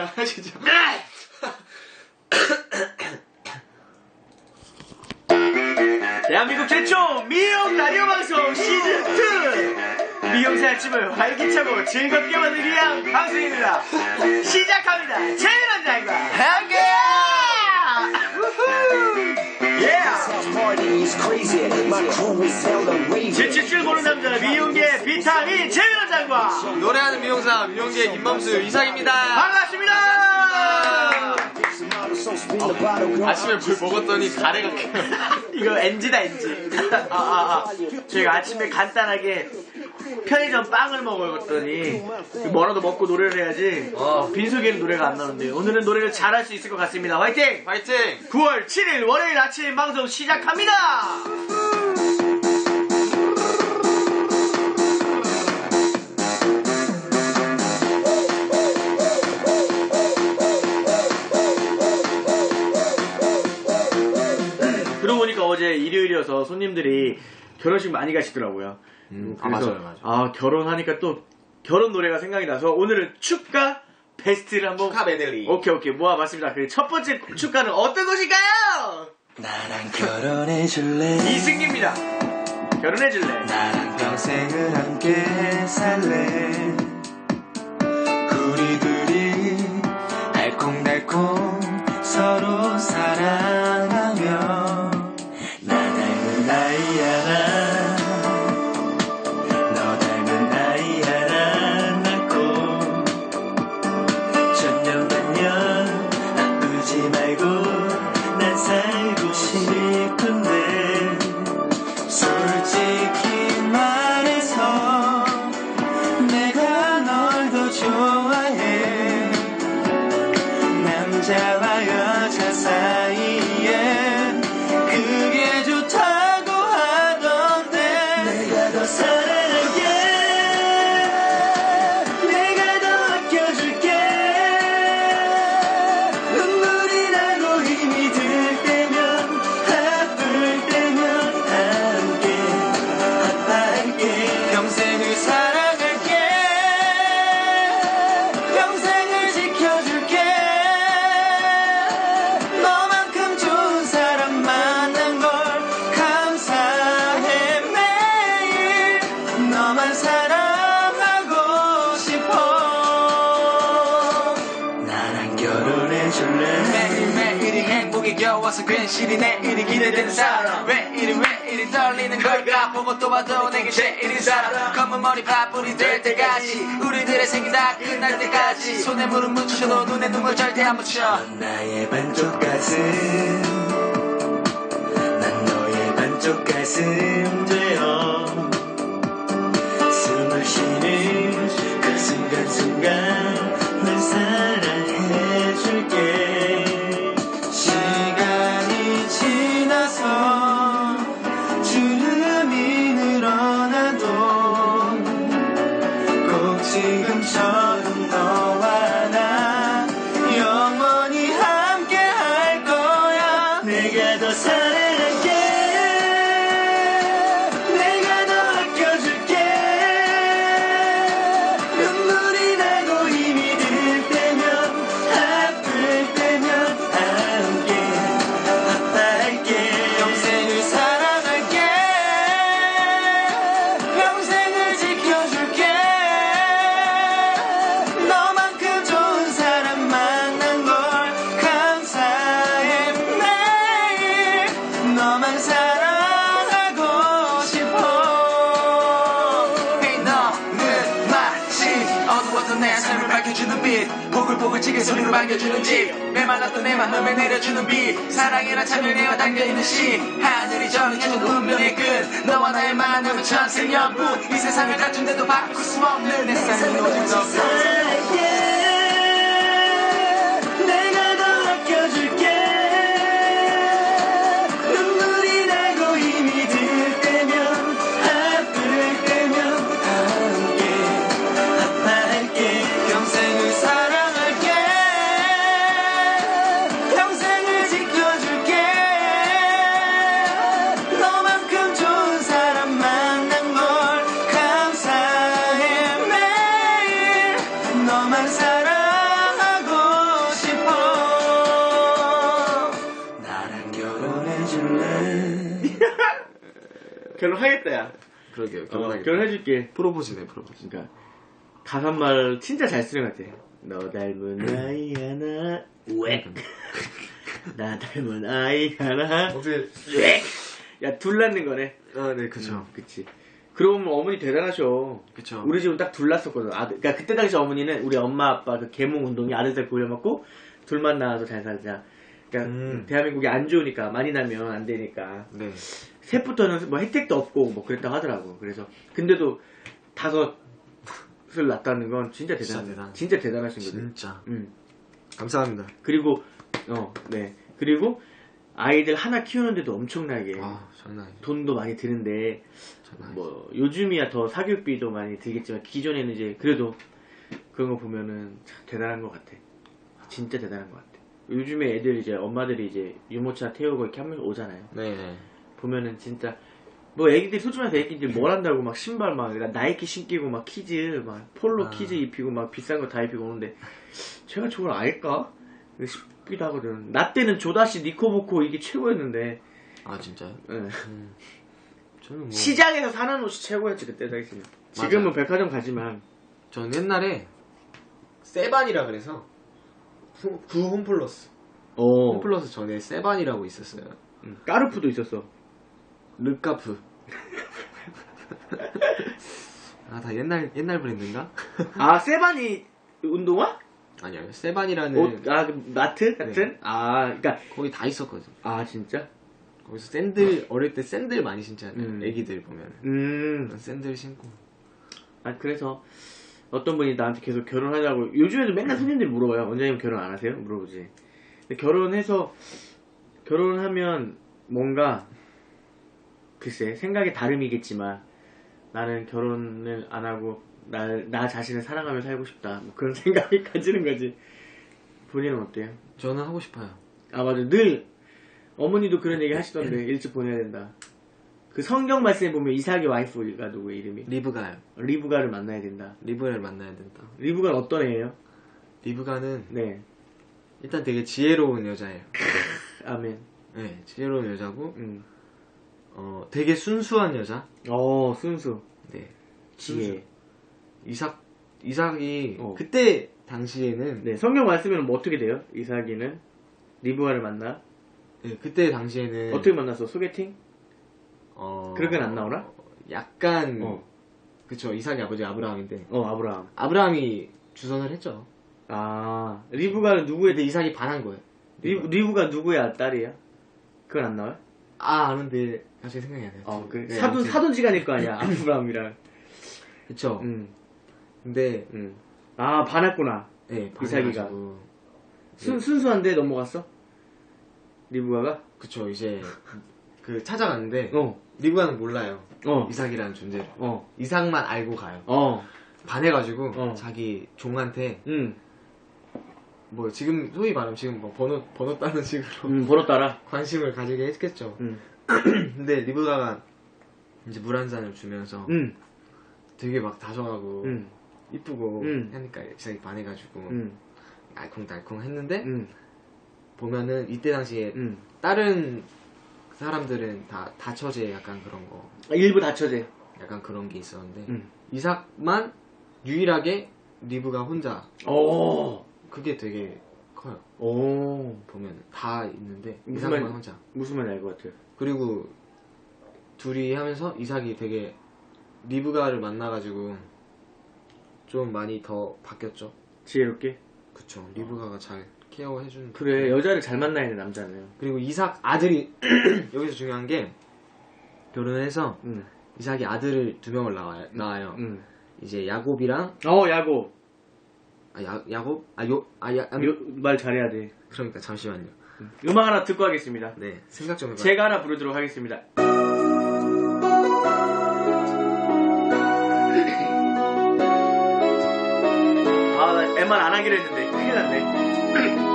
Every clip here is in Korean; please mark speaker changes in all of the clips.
Speaker 1: 그냥 하시죠.
Speaker 2: 대한민국 최초 미용 라디오 방송 시즌 2 미용새 아침을 활기차고 즐겁게 만들기 위한 방송입니다. 시작합니다. 최민원장과 함께 질칠 모르는 남자 미용계 비타민 최민원장과
Speaker 1: 노래하는 미용사 미용계 김범수 이상입니다.
Speaker 2: 반갑습니다.
Speaker 1: 아침에 물 먹었더니 가래가.
Speaker 2: 이거 NG다 NG. 아, 아, 아. 저희가 아침에 간단하게 편의점 빵을 먹었더니 뭐라도 먹고 노래를 해야지 어, 빈속에는 노래가 안 나오는데 오늘은 노래를 잘할 수 있을 것 같습니다. 화이팅!
Speaker 1: 파이팅!
Speaker 2: 9월 7일 월요일 아침 방송 시작합니다. 그러고 보니까 어제 일요일이어서 손님들이 결혼식 많이 가시더라고요.
Speaker 1: 음, 아,
Speaker 2: 그래서
Speaker 1: 맞아요, 맞아요.
Speaker 2: 아, 결혼하니까 또 결혼 노래가 생각이 나서 오늘은 축가 베스트를 한번
Speaker 1: 축하 메들리.
Speaker 2: 오케이 오케이 모아봤습니다. 그 첫 번째 축가는 어떤 것일까요?
Speaker 3: 나랑 결혼해줄래
Speaker 2: 이승기입니다. 결혼해줄래?
Speaker 3: 나랑 평생을 함께 살래 우리 둘이 너만 사랑하고 싶어. 나랑 결혼해 줄래?
Speaker 4: 매일매일이 행복이 겨워서 괜시리 내일이 기대되는 사람. 왜 이리 왜 이리 떨리는 걸까? 보고 또 봐도 내게 제일인 사람. 검은 머리 파뿌리 될 때까지. 우리들의 생이 다 끝날 때까지. 손에 물은 묻혀도 눈에 눈물 절대 안 묻혀.
Speaker 3: 나의 반쪽 가슴. 난 너의 반쪽 가슴 되어 순간순간 지게
Speaker 4: 소리로 반겨주는 집. 메말랐던 내 마음에 내려주는 비. 사랑이란 참여 내어 담겨있는 시. 하늘이 정해준 운명의 끝 너와 나의 만남은 천생연분 이 세상을 갖춘데도 바꿀 수 없는 내 삶은 오직
Speaker 3: 너사
Speaker 2: 결혼해줄게.
Speaker 1: 프로포즈네, 프로포즈.
Speaker 2: 그러니까 가사말 진짜 잘 쓰는 것 같아. 너 닮은 아이 하나 왜? 나 닮은 아이 하나
Speaker 1: 어제,
Speaker 2: 왜? 야둘 낳는 거네.
Speaker 1: 아, 네, 그쵸.
Speaker 2: 음, 그치. 보면 어머니 대단하셔.
Speaker 1: 그쵸.
Speaker 2: 우리 집은 딱둘 낳았었거든. 아들, 그러니까 그때 당시 어머니는 우리 엄마 아빠 그 계몽 운동이 아들들 고려먹고 둘만 낳아서 잘 살자. 그러니까
Speaker 1: 음.
Speaker 2: 대한민국이 안 좋으니까 많이 나면 안 되니까
Speaker 1: 네.
Speaker 2: 셋부터는 뭐 혜택도 없고 뭐 그랬다고 하더라고. 그래서 근데도 다섯을 낳았다는 건 진짜
Speaker 1: 진짜
Speaker 2: 대단.
Speaker 1: 대단.
Speaker 2: 진짜 대단하신 거죠.
Speaker 1: 진짜.
Speaker 2: 음.
Speaker 1: 감사합니다.
Speaker 2: 그리고 어, 네. 그리고 아이들 하나 키우는데도 엄청나게
Speaker 1: 아.
Speaker 2: 돈도 많이 드는데. 뭐 요즘이야 더 사교육비도 많이 들겠지만 기존에는 이제 그래도 그런 거 보면은 참 대단한 것 같아. 진짜 대단한 것 같아. 요즘에 애들 이제 엄마들이 이제 유모차 태우고 이렇게 한 명씩 오잖아요.
Speaker 1: 네, 네.
Speaker 2: 보면은 진짜 뭐 애기들 소중한 애기들 뭘 한다고 막 신발 막 나이키 신기고 막 키즈 막 폴로
Speaker 1: 아.
Speaker 2: 키즈 입히고 막 비싼 거 다 입히고 오는데 제가 저걸 알까 싶기도 하거든. 나 때는 조다시 니코보코 이게 최고였는데
Speaker 1: 아, 진짜요?
Speaker 2: 예.
Speaker 1: 음. 저는 뭐.
Speaker 2: 시장에서 사는 옷이 최고였지 그때 당시는. 지금은 백화점 가지만
Speaker 1: 저는 옛날에 세반이라 그래서 후- 구 홈플러스
Speaker 2: 어
Speaker 1: 홈플러스 전에 세반이라고 있었어요
Speaker 2: 음, 까르푸도 있었어.
Speaker 1: 르카프 아 다 옛날 옛날 브랜드인가?
Speaker 2: 아 세바니 운동화?
Speaker 1: 아니요 세반이라는
Speaker 2: 옷, 아, 그 마트 같은?
Speaker 1: 네.
Speaker 2: 아, 그니까,
Speaker 1: 거기 다 있었거든
Speaker 2: 아, 진짜?
Speaker 1: 거기서 샌들 어릴 때 샌들 많이 신잖아요
Speaker 2: 음.
Speaker 1: 애기들 보면
Speaker 2: 음.
Speaker 1: 샌들 신고
Speaker 2: 아, 그래서, 어떤 분이 나한테 계속 결혼하자고, 요즘에도 맨날 손님들이 물어봐요. 원장님 결혼 안 하세요? 물어보지. 결혼해서, 결혼하면 뭔가, 글쎄, 생각이 다름이겠지만, 나는 결혼을 안 하고, 나, 나 자신을 사랑하며 살고 싶다. 뭐 그런 생각이 가지는 거지. 본인은 어때요?
Speaker 1: 저는 하고 싶어요
Speaker 2: 아 맞아 늘 어머니도 그런 얘기 하시던데 일찍 보내야 된다 그 성경 말씀에 보면 이삭의 와이프가 누구 이름이?
Speaker 1: 리브가요.
Speaker 2: 리브가를 만나야 된다.
Speaker 1: 리브가를 만나야 된다.
Speaker 2: 리브가는 어떤 애예요?
Speaker 1: 리브가는
Speaker 2: 네.
Speaker 1: 일단 되게 지혜로운 여자예요.
Speaker 2: 아멘.
Speaker 1: 네 지혜로운 여자고
Speaker 2: 음.
Speaker 1: 어 되게 순수한 여자.
Speaker 2: 어 순수.
Speaker 1: 네.
Speaker 2: 지혜.
Speaker 1: 이삭 이삭이
Speaker 2: 어.
Speaker 1: 그때 당시에는
Speaker 2: 네 성경 말씀에는 뭐 어떻게 돼요? 이삭이는 리브가를 만나?
Speaker 1: 네, 그때 당시에는
Speaker 2: 어떻게 만났어? 소개팅?
Speaker 1: 어,
Speaker 2: 그런 건 안 나오나?
Speaker 1: 약간
Speaker 2: 어.
Speaker 1: 그쵸 이삭이 아버지 아브라함인데
Speaker 2: 어 아브라함
Speaker 1: 아브라함이 주선을 했죠.
Speaker 2: 아 리브가는 누구의
Speaker 1: 근데 이삭이 반한 거예요.
Speaker 2: 리브, 리브가 누구의 딸이야? 그건 안 나와요?
Speaker 1: 아 아는데 갑자기 생각이 안 나요.
Speaker 2: 어, 그
Speaker 1: 네,
Speaker 2: 사돈. 사돈지간일 거 아니야 아브라함이랑
Speaker 1: 그쵸.
Speaker 2: 음.
Speaker 1: 근데
Speaker 2: 응. 아, 반했구나.
Speaker 1: 네
Speaker 2: 이삭이가. 순, 순수한데 넘어갔어? 리브가가?
Speaker 1: 그쵸 이제 그 찾아갔는데
Speaker 2: 어,
Speaker 1: 리브가는 몰라요.
Speaker 2: 어,
Speaker 1: 이삭이라는 존재를.
Speaker 2: 어,
Speaker 1: 이삭만 알고 가요.
Speaker 2: 어,
Speaker 1: 반해가지고
Speaker 2: 어.
Speaker 1: 자기 종한테
Speaker 2: 응,
Speaker 1: 뭐 지금 소위 말하면 지금 뭐 번호 번호 따는 식으로
Speaker 2: 응, 벌었다라.
Speaker 1: 관심을 가지게 했겠죠.
Speaker 2: 응,
Speaker 1: 근데 리브가가 이제 물 한 잔을 주면서
Speaker 2: 응,
Speaker 1: 되게 막 다정하고
Speaker 2: 응,
Speaker 1: 이쁘고
Speaker 2: 음.
Speaker 1: 하니까 이삭이 반해가지고
Speaker 2: 응,
Speaker 1: 알콩달콩 했는데
Speaker 2: 응,
Speaker 1: 보면은 이때 당시에
Speaker 2: 응.
Speaker 1: 다른 사람들은 다 다처제 약간 그런 거
Speaker 2: 아, 일부 다쳐제.
Speaker 1: 약간 그런 게 있었는데
Speaker 2: 응.
Speaker 1: 이삭만 유일하게 리브가 혼자
Speaker 2: 오,
Speaker 1: 그게 되게 커요
Speaker 2: 오.
Speaker 1: 보면 다 있는데
Speaker 2: 무슨
Speaker 1: 이삭만
Speaker 2: 말-
Speaker 1: 혼자
Speaker 2: 무슨 말인지 알 것 같아요.
Speaker 1: 그리고 둘이 하면서 이삭이 되게 리브가를 만나가지고 좀 많이 더 바뀌었죠.
Speaker 2: 지혜롭게.
Speaker 1: 그쵸. 리브가가 잘 케어해 주는.
Speaker 2: 그래, 여자를 잘 만나야 돼, 남자는.
Speaker 1: 그리고 이삭 아들이 여기서 중요한 게 결혼을 해서
Speaker 2: 응,
Speaker 1: 이삭이 아들을 두 명을 낳아요. 낳아요.
Speaker 2: 응.
Speaker 1: 이제 야곱이랑
Speaker 2: 어, 야고.
Speaker 1: 아 야, 야곱 아요아 야, 아,
Speaker 2: 요, 말 잘해야 돼.
Speaker 1: 그러니까 잠시만요.
Speaker 2: 음악 하나 듣고 하겠습니다.
Speaker 1: 네 생각 좀 해봐요.
Speaker 2: 제가 하나 부르도록 하겠습니다. 아, 나 MR 안 하기로 했는데 큰일 났네.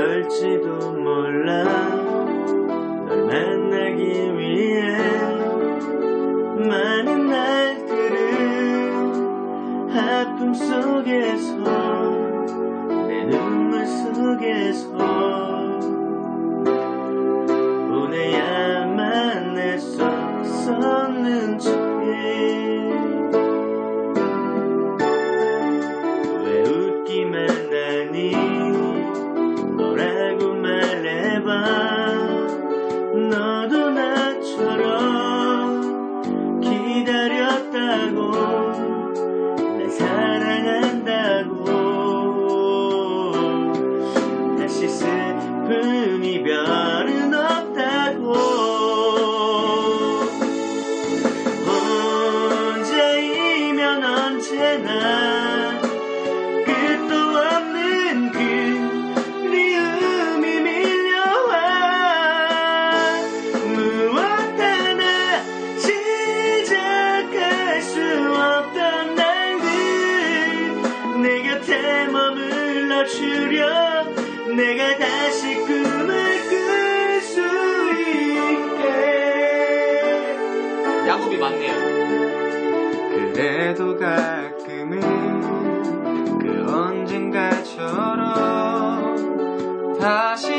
Speaker 2: 그럴지도 몰라. 널 만나기 위해 많은 날들을 아픔 속에서 내 눈물 속에서 주려 내가 다시 꿈을 꿀 수 있게
Speaker 1: 야곱이 맞네요.
Speaker 3: 그래도 가끔은 그 언젠가처럼 다시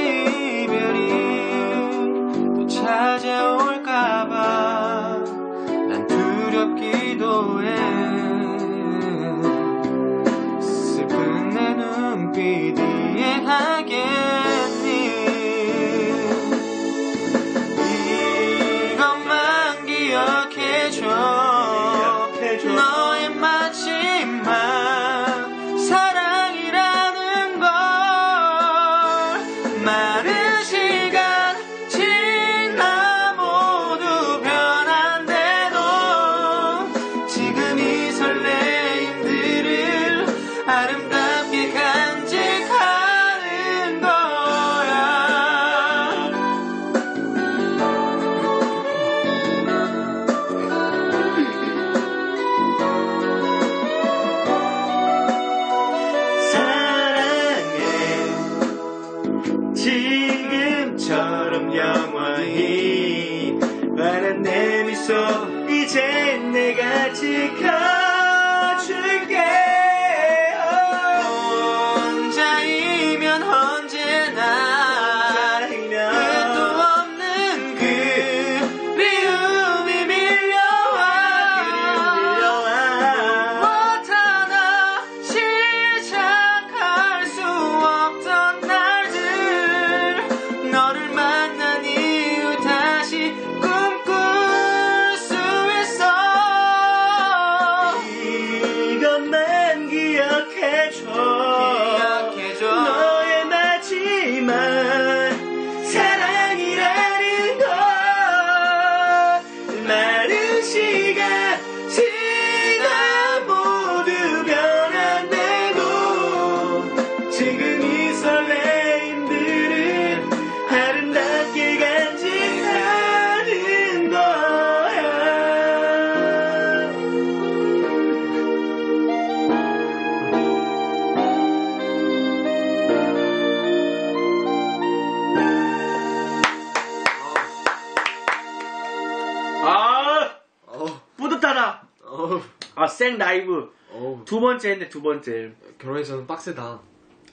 Speaker 2: 아 생 라이브.
Speaker 1: 어.
Speaker 2: 두 번째 했네 두 번째.
Speaker 1: 결혼해서는 빡세다.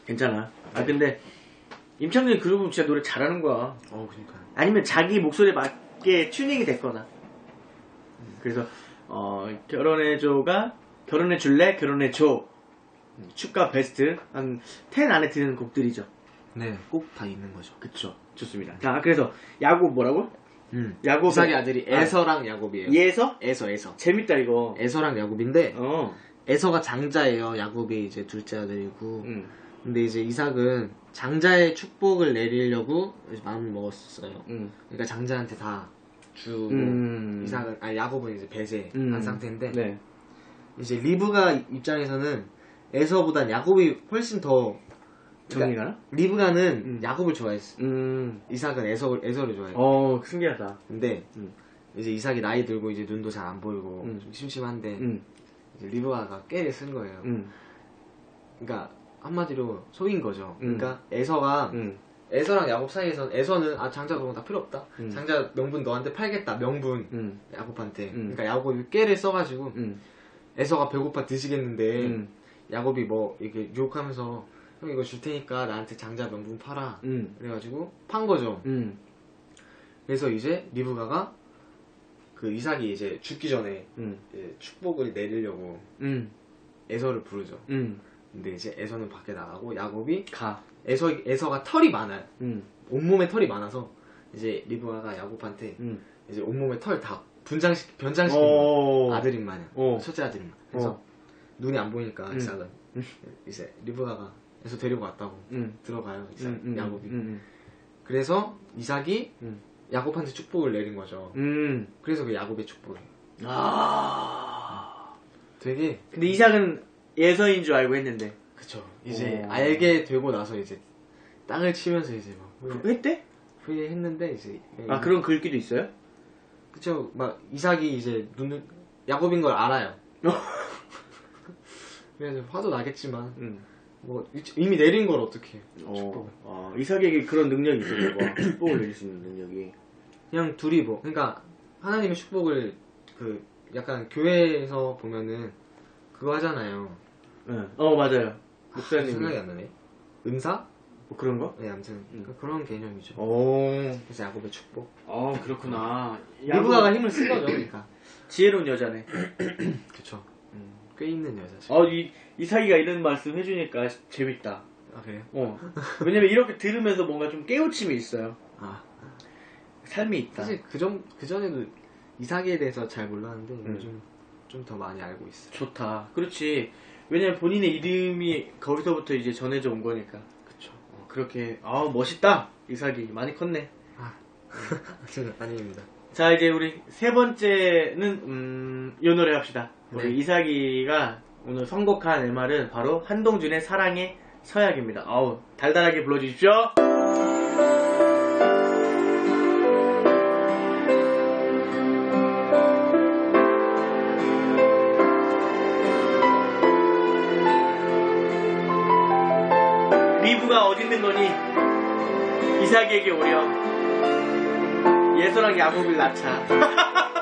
Speaker 2: 괜찮아. 아 근데 임창정이 그룹은 진짜 노래 잘하는 거야.
Speaker 1: 어, 그니까요.
Speaker 2: 아니면 자기 목소리에 맞게 튜닝이 됐거나. 그래서 어 결혼해줘가 결혼해줄래? 결혼해줘. 음, 축가 베스트. 한 10 안에 드는 곡들이죠.
Speaker 1: 네, 꼭 다 있는 거죠.
Speaker 2: 그쵸. 좋습니다. 자 그래서 야곱 뭐라고?
Speaker 1: 음.
Speaker 2: 야곱
Speaker 1: 이삭의 아들이 에서랑 야곱이에요.
Speaker 2: 예서?
Speaker 1: 에서, 에서.
Speaker 2: 재밌다 이거
Speaker 1: 에서랑 야곱인데
Speaker 2: 어
Speaker 1: 에서가 장자예요. 야곱이 이제 둘째 아들이고.
Speaker 2: 음.
Speaker 1: 근데 이제 이삭은 장자의 축복을 내리려고 마음을 먹었어요.
Speaker 2: 음.
Speaker 1: 그러니까 장자한테 다 주고
Speaker 2: 음.
Speaker 1: 이삭은 아니 야곱은 이제 배제한
Speaker 2: 음.
Speaker 1: 상태인데
Speaker 2: 네.
Speaker 1: 이제 리브가 입장에서는 에서보단 야곱이 훨씬 더 그러니까
Speaker 2: 정리가?
Speaker 1: 리브가는
Speaker 2: 음.
Speaker 1: 야곱을 좋아했어.
Speaker 2: 음.
Speaker 1: 이삭은 에서 에서를 좋아해.
Speaker 2: 어 신기하다
Speaker 1: 근데
Speaker 2: 음.
Speaker 1: 이제 이삭이 나이 들고 이제 눈도 잘 안 보이고
Speaker 2: 음.
Speaker 1: 좀 심심한데
Speaker 2: 음.
Speaker 1: 이제 리브가가 깨를 쓴 거예요.
Speaker 2: 음.
Speaker 1: 그러니까 한마디로 속인 거죠.
Speaker 2: 음.
Speaker 1: 그러니까 에서가
Speaker 2: 음.
Speaker 1: 에서랑 야곱 사이에서 에서는 아 장자 그런 거 다 필요 없다.
Speaker 2: 음.
Speaker 1: 장자 명분 너한테 팔겠다. 명분
Speaker 2: 음.
Speaker 1: 야곱한테.
Speaker 2: 음.
Speaker 1: 그러니까 야곱이 깨를 써가지고
Speaker 2: 음.
Speaker 1: 에서가 배고파 드시겠는데
Speaker 2: 음.
Speaker 1: 야곱이 뭐 이렇게 유혹하면서 형 이거 줄 테니까 나한테 장자 명분 팔아.
Speaker 2: 음.
Speaker 1: 그래가지고 판 거죠.
Speaker 2: 음.
Speaker 1: 그래서 이제 리브가가 그 이삭이 이제 죽기 전에
Speaker 2: 음.
Speaker 1: 이제 축복을 내리려고
Speaker 2: 음.
Speaker 1: 에서를 부르죠.
Speaker 2: 음.
Speaker 1: 근데 이제 에서는 밖에 나가고 야곱이
Speaker 2: 가.
Speaker 1: 에서 에서가 털이 많아요.
Speaker 2: 음.
Speaker 1: 온몸에 털이 많아서 이제 리브가가 야곱한테
Speaker 2: 음.
Speaker 1: 이제 온몸에 털 다 분장시 변장시킨
Speaker 2: 오.
Speaker 1: 거야. 아들인 마냥
Speaker 2: 어.
Speaker 1: 첫째 아들인 마냥. 그래서
Speaker 2: 어.
Speaker 1: 눈이 안 보이니까
Speaker 2: 음.
Speaker 1: 이삭은 이제 리브가가 에서 데리고 왔다고
Speaker 2: 음.
Speaker 1: 들어가요. 이삭
Speaker 2: 음. 음.
Speaker 1: 야곱이.
Speaker 2: 음.
Speaker 1: 그래서 이삭이
Speaker 2: 음.
Speaker 1: 야곱한테 축복을 내린 거죠.
Speaker 2: 음.
Speaker 1: 그래서 그 야곱의 축복이에요.
Speaker 2: 아.
Speaker 1: 되게
Speaker 2: 근데 이삭은 예서인 줄 알고 했는데.
Speaker 1: 그쵸. 이제
Speaker 2: 오.
Speaker 1: 알게 되고 나서 이제 땅을 치면서 이제 막 후회-
Speaker 2: 했대?
Speaker 1: 후회했는데 이제
Speaker 2: 아, 그런 글귀도 있어요?
Speaker 1: 그쵸. 막 이삭이 이제 눈을 야곱인 걸 알아요. 그래서 화도 나겠지만
Speaker 2: 음.
Speaker 1: 뭐 이미 내린 걸 어떻게
Speaker 2: 어. 아, 이삭에게 그런 능력이 있어요. 봐. 축복을 내릴 수 있는 능력이.
Speaker 1: 그냥 둘이 뭐 그러니까 하나님의 축복을 그 약간 교회에서 보면은 그거 하잖아요.
Speaker 2: 응. 어, 맞아요.
Speaker 1: 아, 생각이
Speaker 2: 목사님이.
Speaker 1: 안 나네. 은사?
Speaker 2: 뭐 그런 거?
Speaker 1: 네, 아무튼 그런 개념이죠.
Speaker 2: 오.
Speaker 1: 그래서 야곱의 축복.
Speaker 2: 어, 그렇구나.
Speaker 1: 리브가가 힘을 쓴 거죠, 그러니까.
Speaker 2: 지혜로운 여자네.
Speaker 1: 그쵸. 음, 꽤 있는 여자죠.
Speaker 2: 어, 이, 이삭이가 이런 말씀 해주니까 재밌다.
Speaker 1: 아 그래요?
Speaker 2: 어. 왜냐면 이렇게 들으면서 뭔가 좀 깨우침이 있어요.
Speaker 1: 아
Speaker 2: 삶이 있다.
Speaker 1: 사실 그전 그 전에도 이삭에 대해서 잘 몰랐는데
Speaker 2: 음.
Speaker 1: 요즘 좀 더 많이 알고 있어요.
Speaker 2: 좋다. 그렇지. 왜냐면 본인의 이름이 거기서부터 이제 전해져 온 거니까.
Speaker 1: 그쵸.
Speaker 2: 어, 그렇게, 아 멋있다. 이삭이. 많이 컸네.
Speaker 1: 저는 아닙니다.
Speaker 2: 자, 이제 우리 세 번째는, 음, 이 노래 합시다. 우리
Speaker 1: 네.
Speaker 2: 이삭이가 오늘 선곡한 MR은 바로 한동준의 사랑의 서약입니다. 아우, 달달하게 불러주십시오. 리브가 어디 있는 거니? 이삭에게 오렴. 예서랑 야곱을 낳자.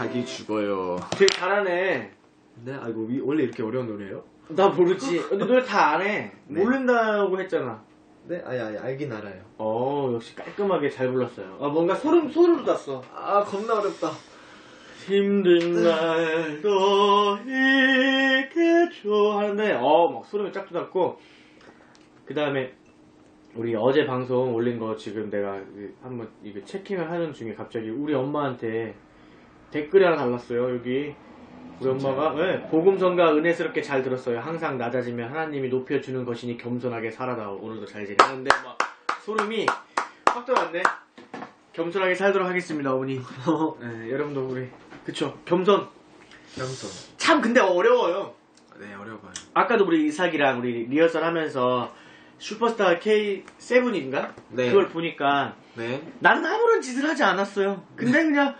Speaker 3: 자기 죽어요.
Speaker 2: 되게 잘하네.
Speaker 1: 네, 아 이거 위- 원래 이렇게 어려운 노래예요?
Speaker 2: 나 모르지. 근데 노래 다 안 해.
Speaker 1: 네.
Speaker 2: 모른다고 했잖아.
Speaker 1: 네, 아니 아니 알긴 알아요.
Speaker 2: 어, 역시 깔끔하게 잘 불렀어요. 아, 뭔가 소름, 소름 돋았어.
Speaker 1: 아 겁나 어렵다.
Speaker 2: 힘든 날도 있겠죠 하는데 어막 소름이 쫙 돋았고 그 다음에 우리 어제 방송 올린 거 지금 내가 그 한번 이거 체킹을 하는 중에 갑자기 우리 엄마한테 댓글이 하나 달랐어요 여기. 우리 엄마가 네, 복음성가 은혜스럽게 잘 들었어요. 항상 낮아지면 하나님이 높여주는 것이니 겸손하게 살아다오. 오늘도 잘 지내 하는데 막 소름이 확 돋았네. 겸손하게 살도록 하겠습니다 어머니. 네, 여러분도 우리 그쵸? 겸손.
Speaker 1: 양손.
Speaker 2: 참 근데 어려워요.
Speaker 1: 네 어려워요.
Speaker 2: 아까도 우리 이삭이랑 우리 리허설 하면서 슈퍼스타 K7인가?
Speaker 1: 네.
Speaker 2: 그걸 보니까
Speaker 1: 네.
Speaker 2: 나는 아무런 짓을 하지 않았어요. 근데 그냥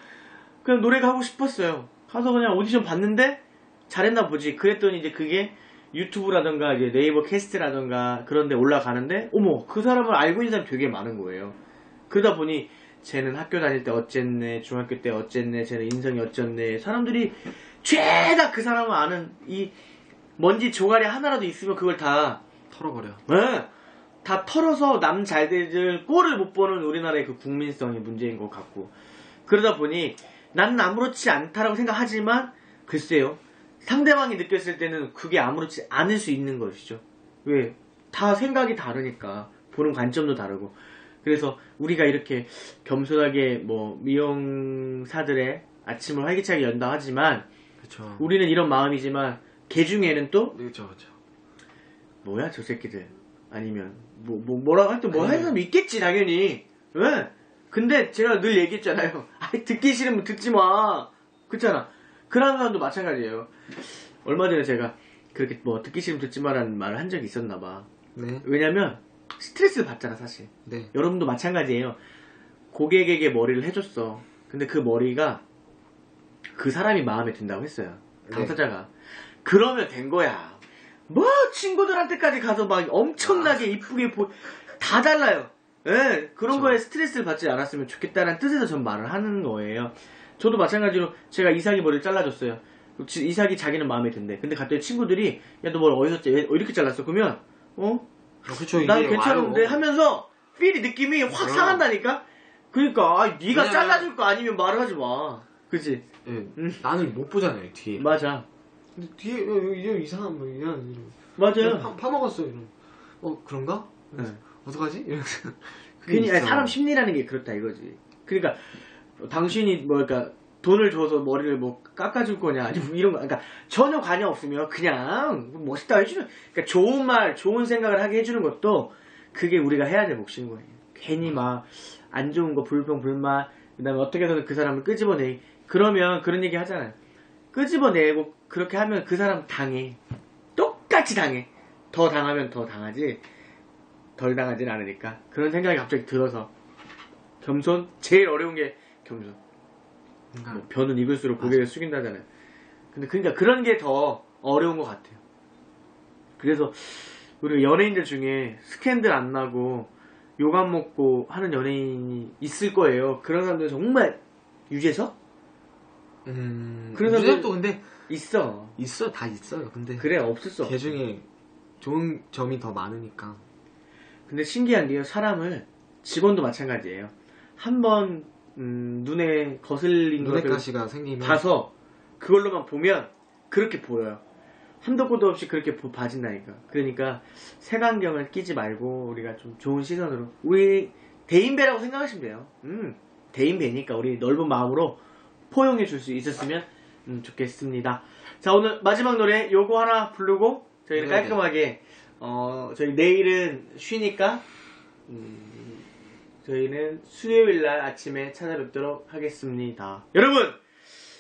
Speaker 2: 그냥 노래가 하고 싶었어요 가서 그냥 오디션 봤는데 잘했나 보지 그랬더니 이제 그게 유튜브라던가 이제 네이버 캐스트라던가 그런 데 올라가는데 어머 그 사람을 알고 있는 사람이 되게 많은 거예요 그러다 보니 쟤는 학교 다닐 때 어쨌네 중학교 때 어쨌네 쟤는 인성이 어쨌네 사람들이 죄다 그 사람을 아는 이 먼지 조가리 하나라도 있으면 그걸 다
Speaker 1: 털어버려.
Speaker 2: 네. 다 털어서 남 잘되들 꼴을 못 보는 우리나라의 그 국민성이 문제인 것 같고 그러다 보니 나는 아무렇지 않다라고 생각하지만 글쎄요 상대방이 느꼈을 때는 그게 아무렇지 않을 수 있는 것이죠 왜? 다 생각이 다르니까 보는 관점도 다르고 그래서 우리가 이렇게 겸손하게 뭐 미용사들의 아침을 활기차게 연다 하지만
Speaker 1: 그렇죠.
Speaker 2: 우리는 이런 마음이지만 개 중에는 또
Speaker 1: 그렇죠 그렇죠.
Speaker 2: 뭐야 저 새끼들 아니면 뭐, 뭐 뭐라고 뭐
Speaker 1: 아니.
Speaker 2: 하는 사람 있겠지 당연히 왜? 근데 제가 늘 얘기했잖아요 듣기 싫으면 듣지 마. 그렇잖아. 그런 사람도 마찬가지예요. 얼마 전에 제가 그렇게 뭐 듣기 싫으면 듣지 마라는 말을 한 적이 있었나 봐.
Speaker 1: 네.
Speaker 2: 왜냐면 스트레스를 받잖아 사실.
Speaker 1: 네.
Speaker 2: 여러분도 마찬가지예요. 고객에게 머리를 해줬어. 근데 그 머리가 그 사람이 마음에 든다고 했어요. 당사자가. 그러면 된 거야. 뭐 친구들한테까지 가서 막 엄청나게 이쁘게 보... 다 달라요 예, 그런
Speaker 1: 그쵸.
Speaker 2: 거에 스트레스를 받지 않았으면 좋겠다는 뜻에서 전 말을 하는 거예요 저도 마찬가지로 제가 이삭이 머리를 잘라줬어요 지- 이삭이 자기는 마음에 든대 근데 갑자기 친구들이 야 너 뭘 어디서 짜- 왜 이렇게 잘랐어 그러면 어?
Speaker 1: 아, 그렇죠.
Speaker 2: 난 괜찮은데
Speaker 1: 와요.
Speaker 2: 하면서 필이 느낌이 확
Speaker 1: 어.
Speaker 2: 상한다니까 그러니까 아, 네가
Speaker 1: 왜냐면-
Speaker 2: 잘라줄 거 아니면 말을 하지 마 그치
Speaker 1: 예,
Speaker 2: 음.
Speaker 1: 나는 못 보잖아요 뒤에.
Speaker 2: 맞아
Speaker 1: 근데 뒤에 어, 이런 이상한 뭐 이런 이런.
Speaker 2: 맞아요
Speaker 1: 파, 파먹었어 이런. 어 그런가?
Speaker 2: 네.
Speaker 1: 어떡하지? 이러면서.
Speaker 2: 괜히 아니. 사람 심리라는 게 그렇다 이거지. 그러니까 당신이 뭐 그러니까 돈을 줘서 머리를 뭐 깎아줄 거냐 아니 뭐 이런 거 그러니까 전혀 관여 없으면 그냥 멋있다 해주는 그러니까 좋은 말 좋은 생각을 하게 해주는 것도 그게 우리가 해야 될 몫인 거예요. 괜히 막 안 좋은 거 불평 불만 그다음에 어떻게 해서든 그 사람을 끄집어내 그러면 그런 얘기 하잖아요. 끄집어내고 그렇게 하면 그 사람 당해 똑같이 당해 더 당하면 더 당하지 덜 당하진 않으니까 그런 생각이 갑자기 들어서 겸손? 제일 어려운 게 겸손.
Speaker 1: 그러니까
Speaker 2: 뭐 변은 익을수록 고개를 숙인다잖아요. 근데 그러니까 그런 게 더 어려운 것 같아요. 그래서 우리 연예인들 중에 스캔들 안 나고 욕 안 먹고 하는 연예인이 있을 거예요. 그런 사람들 정말 유재석?
Speaker 1: 음.
Speaker 2: 그런
Speaker 1: 사람도 근데
Speaker 2: 있어.
Speaker 1: 있어. 다 있어요. 근데
Speaker 2: 그래 없을 수 없어.
Speaker 1: 걔 중에 좋은 점이 더 많으니까.
Speaker 2: 근데 신기한 게요, 사람을, 직원도 마찬가지예요. 한 번, 음, 눈에 거슬린 것을
Speaker 1: 가시가 생기면
Speaker 2: 봐서, 그걸로만 보면, 그렇게 보여요. 한도 끝도 없이 그렇게 보- 봐진다니까. 그러니까, 색안경을 끼지 말고, 우리가 좀 좋은 시선으로, 우리, 대인배라고 생각하시면 돼요. 음, 대인배니까, 우리 넓은 마음으로 포용해 줄 수 있었으면, 음, 좋겠습니다. 자, 오늘 마지막 노래, 요거 하나 부르고, 저희는
Speaker 1: 네네.
Speaker 2: 깔끔하게, 어, 저희 내일은 쉬니까, 음, 저희는 수요일 날 아침에 찾아뵙도록 하겠습니다. 여러분!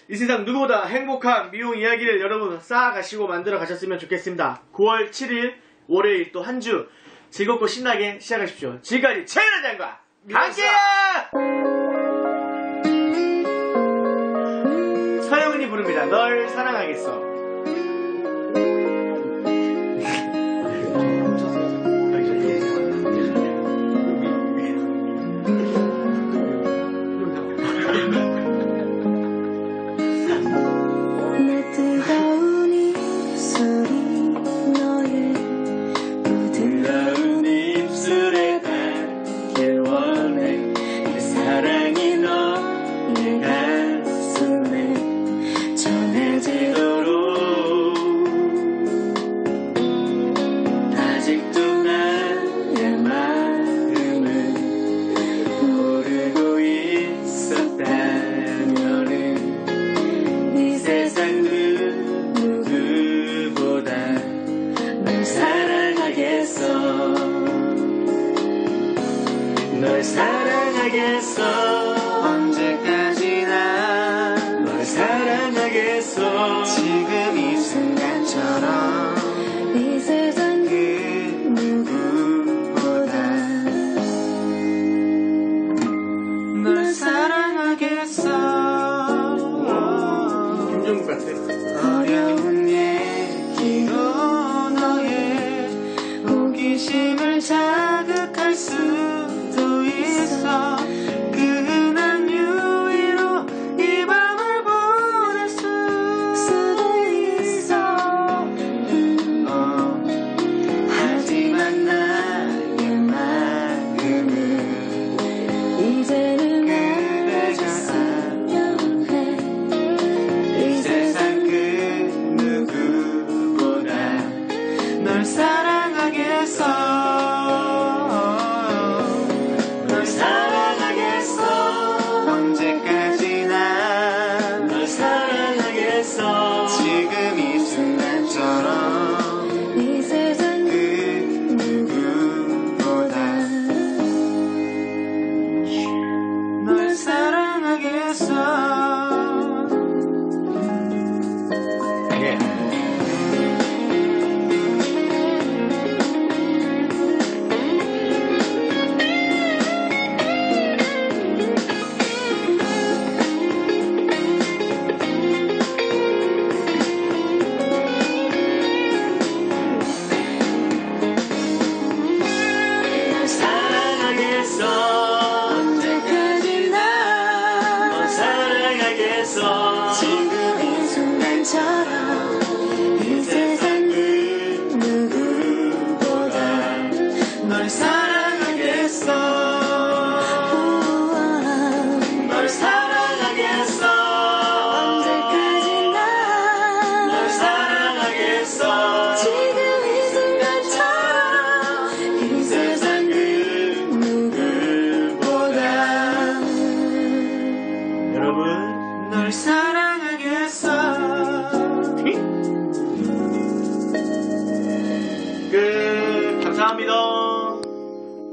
Speaker 2: 이 세상 누구보다 행복한 미용 이야기를 여러분 쌓아가시고 만들어 가셨으면 좋겠습니다. 9월 7일 월요일 또 한 주 즐겁고 신나게 시작하십시오. 지금까지 최연아 장과 함께야! 서영은이 부릅니다. 널 사랑하겠어.